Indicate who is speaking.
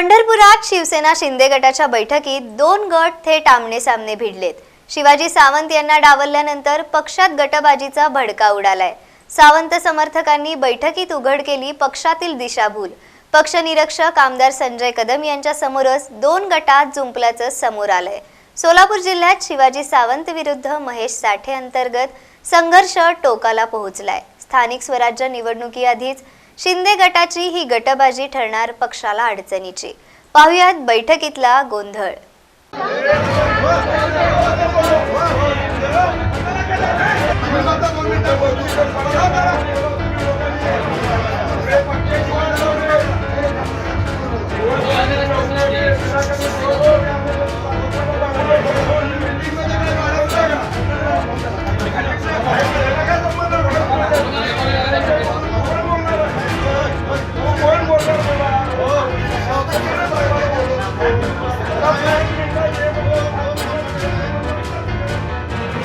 Speaker 1: पंढरपुरात शिवसेना शिंदे गटाच्या बैठकीत दोन गट थेट आमने सामने भिडलेत. शिवाजी सावंत यांना डावलल्यानंतर पक्षात गटबाजीचा भडका उडालाय. सावंत समर्थकांनी बैठकीत उघड केली पक्षातील दिशाभूल. पक्षनिरीक्षक आमदार संजय कदम यांच्या समोरच दोन गटात जुंपल्याचं समोर आलंय. सोलापूर जिल्ह्यात शिवाजी सावंत विरुद्ध महेश साठे अंतर्गत संघर्ष टोकाला पोहोचलाय. स्थानिक स्वराज्य निवडणुकीआधीच शिंदे गटाची ही गटबाजी ठरणार पक्षाला अडचणीची. पाहुयात बैठकीतला गोंधळ.